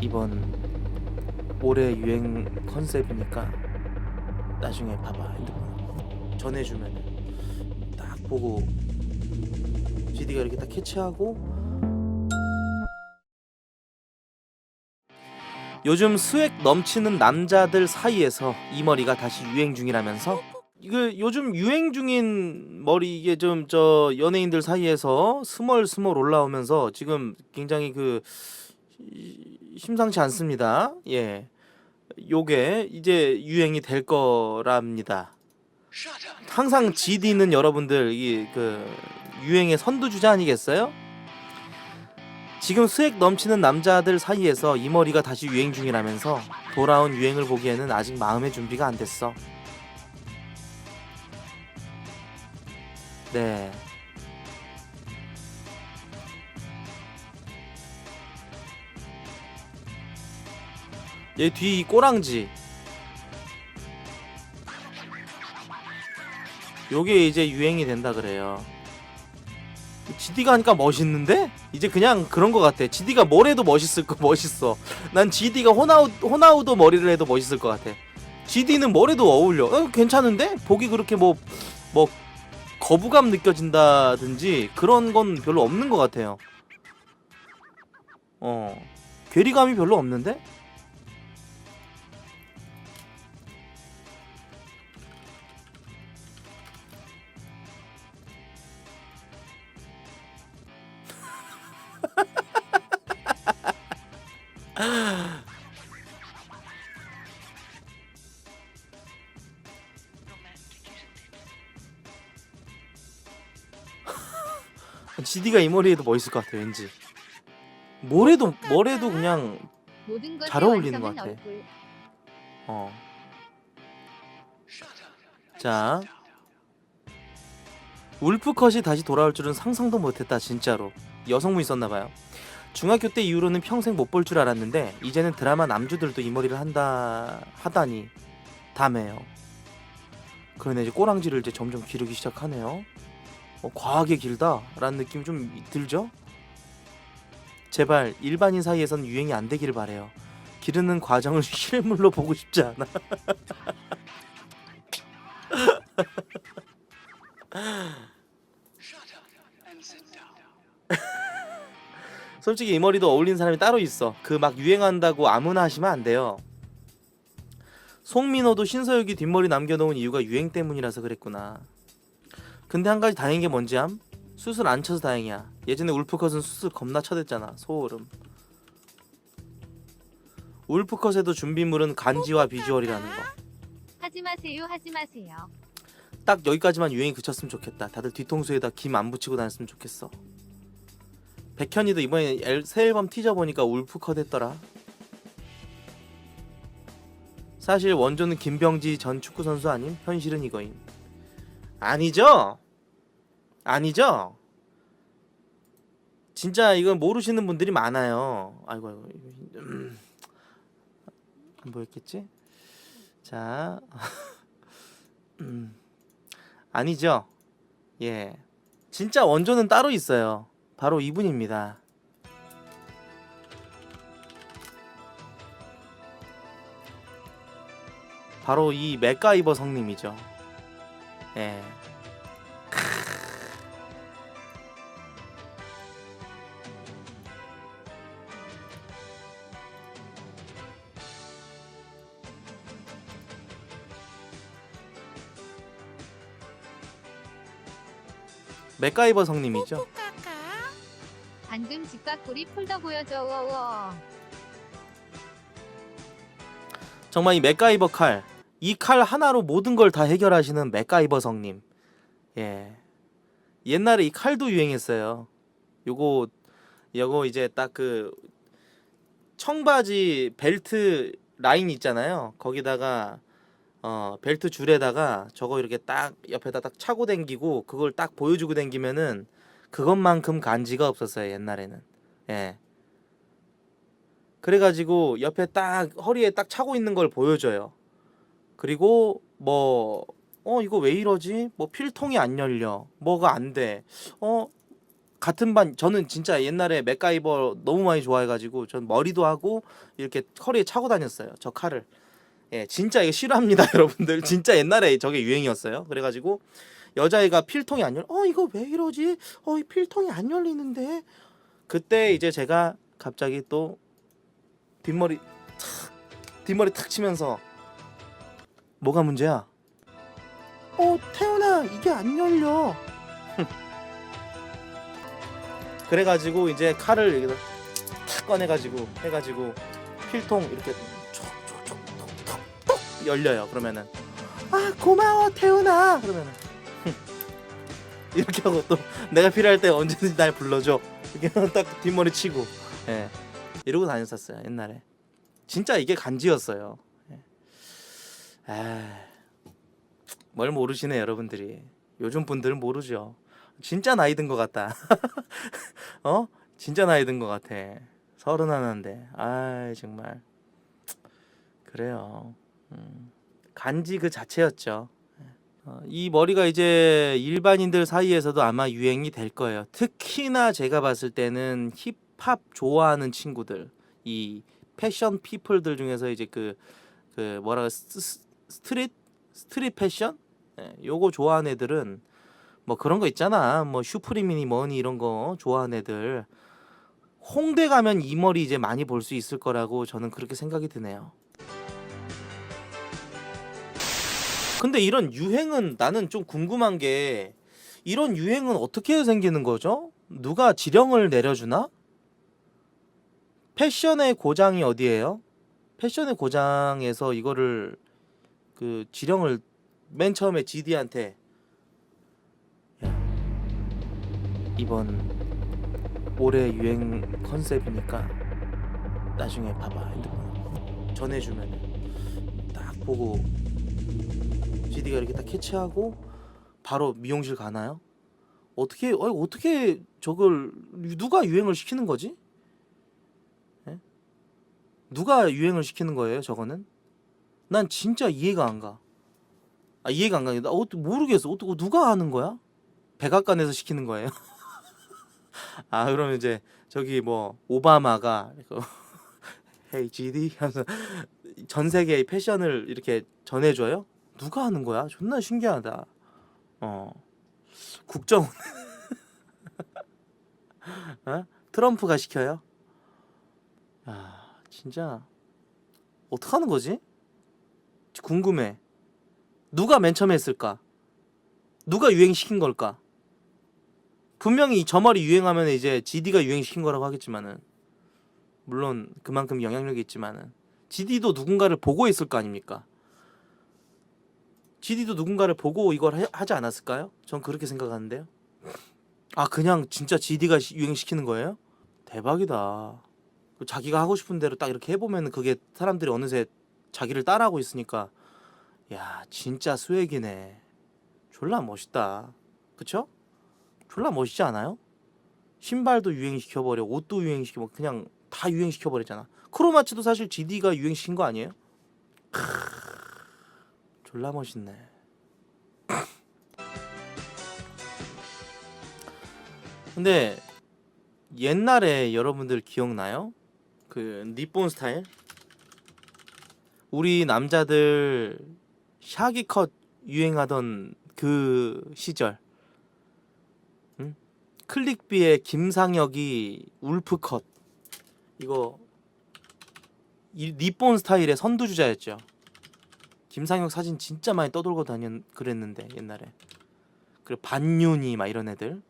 이번 올해 유행 컨셉이니까 나중에 봐봐 핸드폰. 전해주면 딱 보고 GD가 이렇게 딱 캐치하고. 요즘 스웩 넘치는 남자들 사이에서 이 머리가 다시 유행 중이라면서? 이거 요즘 유행 중인 머리 이게 좀 저 연예인들 사이에서 스멀스멀 올라오면서 지금 굉장히 그 이- 심상치 않습니다. 예. 요게 이제 유행이 될 거랍니다. 항상 GD는 여러분들 이 그 유행의 선두주자 아니겠어요? 지금 스웩 넘치는 남자들 사이에서 이 머리가 다시 유행 중이라면서 돌아온 유행을 보기에는 아직 마음의 준비가 안 됐어. 네. 얘뒤 꼬랑지. 요게 이제 유행이 된다 그래요. GD가 하니까 멋있는데? 이제 그냥 그런 거 같아. GD가 뭘 해도 멋있을 거 멋있어. 난 GD가 호나우 호나우도 머리를 해도 멋있을 것 같아. GD는 뭘 해도 어울려. 어, 괜찮은데? 보기 그렇게 뭐뭐 거부감 느껴진다든지 그런 건 별로 없는 것 같아요. 어 괴리감이 별로 없는데? GD가 이 머리에도 멋있을 것 같아 왠지. 뭘 해도 그냥 모든 것의 잘 어울리는 것 같아. 어. 자. 울프컷이 다시 돌아올 줄은 상상도 못했다 진짜로 여성분 있었나봐요 중학교 때 이후로는 평생 못 볼 줄 알았는데 이제는 드라마 남주들도 이 머리를 한다 하다니 다메요. 그러네 이제 꼬랑지를 이제 점점 기르기 시작하네요. 어, 과하게 길다? 라는 느낌이 좀 들죠? 제발 일반인 사이에선 유행이 안 되기를 바래요. 기르는 과정을 실물로 보고 싶지 않아 솔직히 이 머리도 어울리는 사람이 따로 있어. 그 막 유행한다고 아무나 하시면 안 돼요. 송민호도 신서유기 뒷머리 남겨놓은 이유가 유행 때문이라서 그랬구나. 근데 한 가지 다행인 게 뭔지 암? 수술 안 쳐서 다행이야. 예전에 울프컷은 수술 겁나 쳐댔잖아. 소름. 울프컷에도 준비물은 간지와 비주얼이라는 거. 하지 마세요, 하지 마세요. 딱 여기까지만 유행이 그쳤으면 좋겠다. 다들 뒤통수에다 김 안 붙이고 다녔으면 좋겠어. 백현이도 이번에 앨- 새 앨범 티저 보니까 울프컷 했더라. 사실 원조는 김병지 전 축구 선수 아님? 현실은 이거임. 아니죠? 아니죠? 진짜 이건 모르시는 분들이 많아요. 아이고 아이고. 음. 안 보였겠지? 자. 음. 아니죠. 예. 진짜 원조는 따로 있어요. 바로 이분입니다. 바로 이 맥가이버 성님이죠. 예. 맥가이버 성님이죠. 방금 집밥구리 폴더 보여줘. 워워. 정말 이 맥가이버 칼, 이 칼 하나로 모든 걸 다 해결하시는 맥가이버 성님. 예. 옛날에 이 칼도 유행했어요. 요거 요거 이제 딱 그 청바지 벨트 라인 있잖아요. 거기다가 어 벨트 줄에다가 저거 이렇게 딱 옆에다 딱 차고 당기고 그걸 딱 보여주고 당기면은 그것만큼 간지가 없었어요 옛날에는. 예. 그래가지고 옆에 딱 허리에 딱 차고 있는 걸 보여줘요. 그리고 뭐 어 이거 왜 이러지? 뭐 필통이 안 열려. 뭐가 안 돼. 어 같은 반 저는 진짜 옛날에 맥가이버 너무 많이 좋아해가지고 전 머리도 하고 이렇게 허리에 차고 다녔어요. 저 칼을. 예, 진짜 이거 싫어합니다, 여러분들. 진짜 옛날에 저게 유행이었어요. 그래가지고 여자애가 필통이 안 열. 어 이거 왜 이러지? 어이 필통이 안 열리는데. 그때 이제 제가 갑자기 또 뒷머리 탁 뒷머리 탁 치면서 뭐가 문제야? 어 태훈아 이게 안 열려. 그래가지고 이제 칼을 여기다 탁 꺼내가지고 해가지고 필통 이렇게 촉촉촉 톡톡 열려요. 그러면은 아 고마워 태훈아 그러면은 이렇게 하고 또 내가 필요할 때 언제든지 날 불러줘 이렇게 딱 뒷머리 치고 예 이러고 다녔었어요 옛날에 진짜 이게 간지였어요. 예. 아, 뭘 모르시네 여러분들이 요즘 분들은 모르죠. 진짜 나이 든 것 같다. 어? 진짜 나이 든 것 같아. 서른 하나인데. 아 정말 그래요. 음, 간지 그 자체였죠. 어, 이 머리가 이제 일반인들 사이에서도 아마 유행이 될 거예요. 특히나 제가 봤을 때는 힙합 좋아하는 친구들, 이 패션 피플들 중에서 이제 그, 그 뭐라 스, 스- 스트릿 스트릿 패션, 예, 요거 좋아하는 애들은 뭐 그런 거 있잖아. 뭐 슈프림이니 뭐니 이런 거 좋아하는 애들 홍대 가면 이 머리 이제 많이 볼 수 있을 거라고 저는 그렇게 생각이 드네요. 근데 이런 유행은 나는 좀 궁금한 게 이런 유행은 어떻게 생기는 거죠? 누가 지령을 내려주나? 패션의 고장이 어디예요? 패션의 고장에서 이거를 그 지령을 맨 처음에 GD한테 이번 올해 유행 컨셉이니까 나중에 봐봐 핸드폰 전해주면 딱 보고 GD가 이렇게 딱 캐치하고 바로 미용실 가나요? 어떻게 어, 어떻게 저걸 누가 유행을 시키는 거지? 예? 누가 유행을 시키는 거예요 저거는? 난 진짜 이해가 안 가. 아 이해가 안 가. 나 어떻게 모르겠어. 어떻게 누가 하는 거야? 백악관에서 시키는 거예요? 아 그러면 이제 저기 뭐 오바마가 헤이 GD 하면서 전 세계의 패션을 이렇게 전해줘요? 누가 하는 거야? 존나 신기하다. 어 국정 어? 트럼프가 시켜요? 아 진짜 어떻게 하는 거지? 궁금해. 누가 맨 처음에 했을까? 누가 유행시킨 걸까? 분명히 저 머리 유행하면 이제 GD가 유행시킨 거라고 하겠지만은 물론 그만큼 영향력이 있지만은 GD도 누군가를 보고 있을 거 아닙니까? GD도 누군가를 보고 이걸 해- 하지 않았을까요? 전 그렇게 생각하는데요. 아 그냥 진짜 GD가 유행시키는 거예요? 대박이다. 그 자기가 하고 싶은 대로 딱 이렇게 해보면 그게 사람들이 어느새 자기를 따라하고 있으니까 야 진짜 수액이네. 졸라 멋있다. 그쵸? 졸라 멋있지 않아요? 신발도 유행시켜버려, 옷도 유행시켜, 그냥 다 유행시켜버렸잖아. 크로마츠도 사실 GD가 유행시킨 거 아니에요? 크으, 졸라 멋있네. 근데 옛날에 여러분들 기억나요? 그 니폰 스타일? 우리 남자들 샤기 컷 유행하던 그 시절. 응? 클릭비의 김상혁이 울프 컷. 이거 이 니폰 스타일의 선두주자였죠. 김상혁 사진 진짜 많이 떠돌고 다녔 그랬는데 옛날에. 그리고 반윤이 막 이런 애들.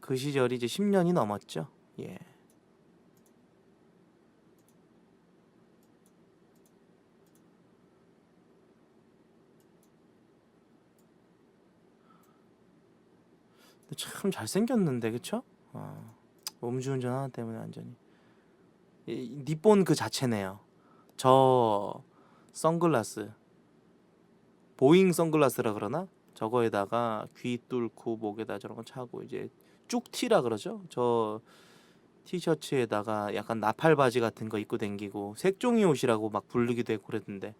그 시절이 이제 10년이 넘었죠. 예. 근데 참 잘생겼는데 그쵸? 어, 음주운전 하나 때문에 완전히 이, 니폰 그 자체네요 저 선글라스 보잉 선글라스라 그러나? 저거에다가 귀 뚫고 목에다 저런 거 차고 이제 쭉티라 그러죠 저 티셔츠에다가 약간 나팔 바지 같은 거 입고 댕기고 색종이 옷이라고 막 부르기도 했고 그랬는데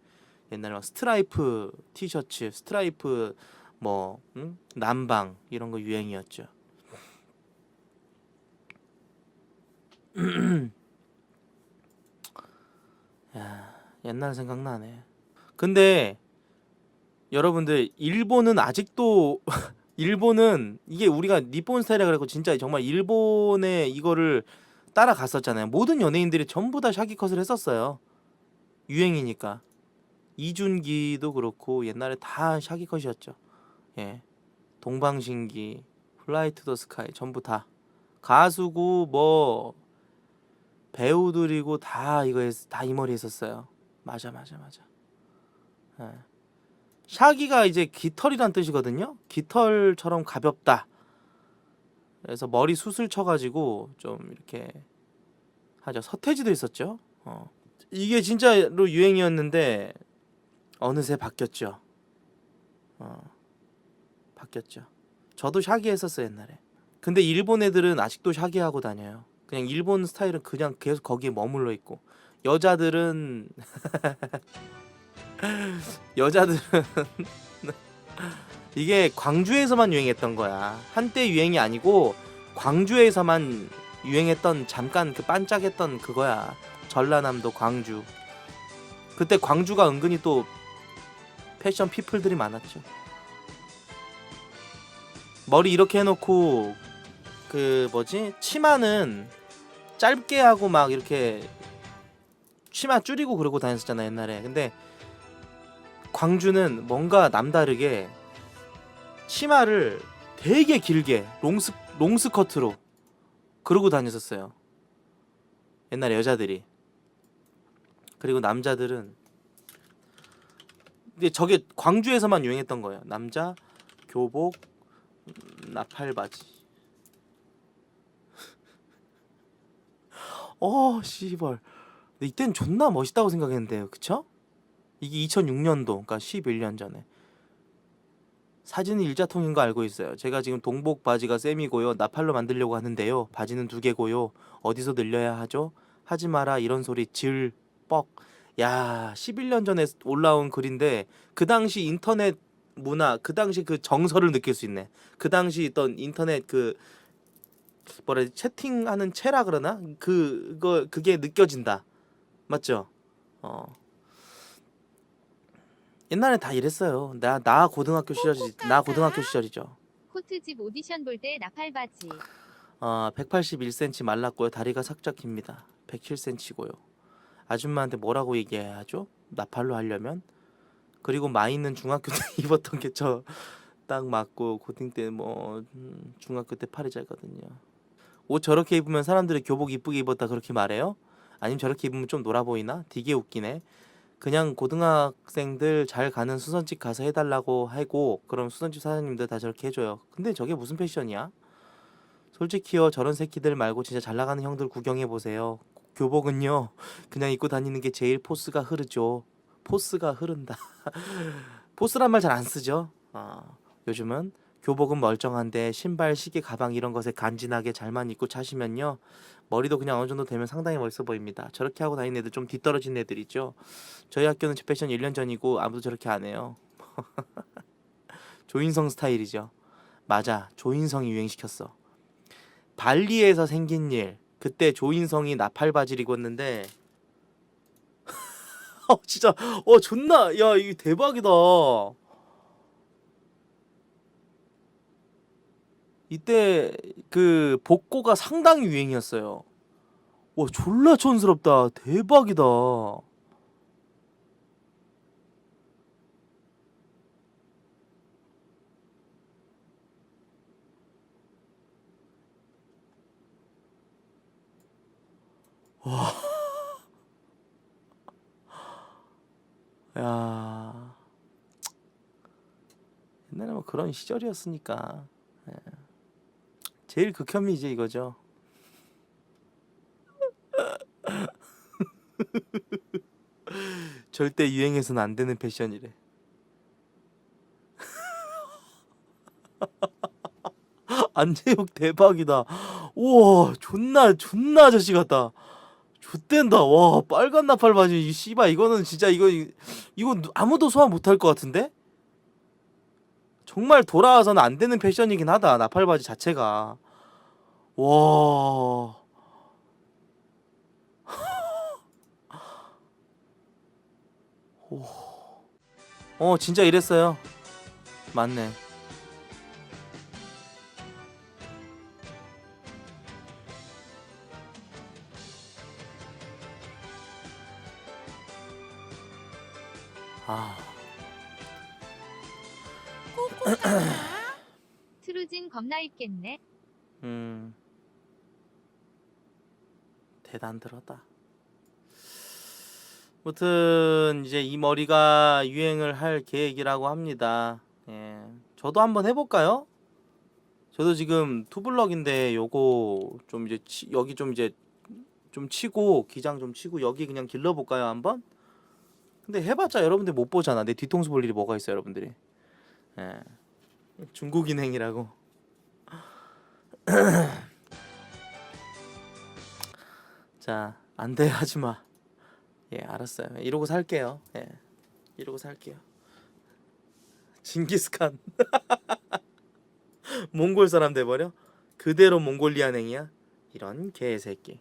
옛날에 막 스트라이프 티셔츠 스트라이프 뭐 응? 남방 이런 거 유행이었죠. 야, 옛날 생각나네. 근데 여러분들 일본은 아직도 일본은 이게 우리가 니폰 스타일이라 그래고 진짜 정말 일본의 이거를 따라갔었잖아요. 모든 연예인들이 전부 다 샤기 컷을 했었어요. 유행이니까. 이준기도 그렇고 옛날에 다 샤기 컷이었죠. 예. 동방신기, 플라이 투 더 스카이 전부 다 가수고 뭐 배우들이고 다 이거 했- 다이 머리 했었어요. 맞아 맞아 맞아. 예. 샤기가 이제 깃털이란 뜻이거든요. 깃털처럼 가볍다. 그래서 머리 수술 쳐가지고 좀 이렇게 하죠. 서태지도 있었죠. 어. 이게 진짜로 유행이었는데 어느새 바뀌었죠. 어. 바뀌었죠. 저도 샤기 했었어요 옛날에. 근데 일본 애들은 아직도 샤기 하고 다녀요. 그냥 일본 스타일은 그냥 계속 거기에 머물러 있고 여자들은 여자들은 이게 광주에서만 유행했던 거야. 한때 유행이 아니고 광주에서만 유행했던 잠깐 그 반짝했던 그거야. 전라남도 광주. 그때 광주가 은근히 또 패션 피플들이 많았죠. 머리 이렇게 해놓고 그 뭐지 치마는 짧게 하고 막 이렇게 치마 줄이고 그러고 다녔었잖아 옛날에. 근데 광주는 뭔가 남다르게 치마를 되게 길게 롱스 롱스커트로 그러고 다녔었어요. 옛날에 여자들이. 그리고 남자들은 근데 저게 광주에서만 유행했던 거예요. 남자 교복 음, 나팔 바지. 어, 씨발. 근데 이땐 존나 멋있다고 생각했는데요. 그쵸? 이게 2006년도, 그러니까 11년 전에. 사진은 일자통인 거 알고 있어요. 제가 지금 동복 바지가 셈이고요. 나팔로 만들려고 하는데요. 바지는 두 개고요. 어디서 늘려야 하죠? 하지 마라 이런 소리 질 뻑. 야, 11년 전에 올라온 글인데 그 당시 인터넷 문화, 그 당시 그 정서를 느낄 수 있네. 그 당시 있던 인터넷 그 뭐라? 채팅하는 채라 그러나? 그거 그게 느껴진다. 맞죠? 어. 옛날에 다 이랬어요. 나 나 고등학교 시절이 나 고등학교 시절이죠. 코트집 오디션 볼 때 나팔바지. 어, 181cm 말랐고요. 다리가 살짝 깁니다. 107cm고요. 아줌마한테 뭐라고 얘기해야 하죠? 나팔로 하려면? 그리고 마이는 중학교 때 입었던 게 저 딱 맞고 고딩 때 뭐 중학교 때 팔이 짧거든요. 옷 저렇게 입으면 사람들이 교복 이쁘게 입었다 그렇게 말해요? 아니면 저렇게 입으면 좀 놀아 보이나? 되게 웃기네. 그냥 고등학생들 잘 가는 수선집 가서 해달라고 하고 그럼 수선집 사장님들 다 저렇게 해줘요. 근데 저게 무슨 패션이야? 솔직히요 저런 새끼들 말고 진짜 잘 나가는 형들 구경해 보세요. 교복은요 그냥 입고 다니는 게 제일 포스가 흐르죠. 포스가 흐른다. 포스란 말 잘 안 쓰죠. 아, 요즘은 교복은 멀쩡한데 신발, 시계, 가방 이런 것에 간지나게 잘만 입고 차시면요 머리도 그냥 어느 정도 되면 상당히 멋있어 보입니다. 저렇게 하고 다니는 애들 좀 뒤떨어진 애들이죠. 저희 학교는 제 패션 1년 전이고 아무도 저렇게 안 해요. 조인성 스타일이죠. 맞아, 조인성이 유행시켰어. 발리에서 생긴 일. 그때 조인성이 나팔 바지를 입었는데 어 진짜 어 존나 야 이게 대박이다. 이때 그 복고가 상당히 유행이었어요. 와 졸라 촌스럽다. 대박이다. 야 옛날에 뭐 그런 시절이었으니까 예. 제일 극혐이 이제 이거죠. 절대 유행해서는 안 되는 패션이래. 안재욱 대박이다. 우와 존나 존나 아저씨 같다. 좆된다. 와 빨간 나팔 바지 이 씨발 이거는 진짜 이거 이거 누- 아무도 소화 못할 것 같은데? 정말 돌아와서는 안 되는 패션이긴 하다. 나팔 바지 자체가. 와. 오. 어, 진짜 이랬어요. 맞네. 아. 트루진 겁나 입겠네. 대단 들었다. 무튼 이제 이 머리가 유행을 할 계획이라고 합니다. 예. 저도 한번 해볼까요? 저도 지금 투블럭인데 요거 좀 이제 치, 여기 좀 이제 좀 치고 기장 좀 치고 여기 그냥 길러볼까요 한번? 근데 해봤자 여러분들 못 보잖아. 내 뒤통수 볼 일이 뭐가 있어 여러분들이. 예. 중국인 행이라고. 자, 안 돼, 하지 마. 예, 알았어요. 이러고 살게요. 예, 이러고 살게요. 징기스칸. 몽골 사람 돼버려? 그대로 몽골리안 행이야? 이런 개새끼.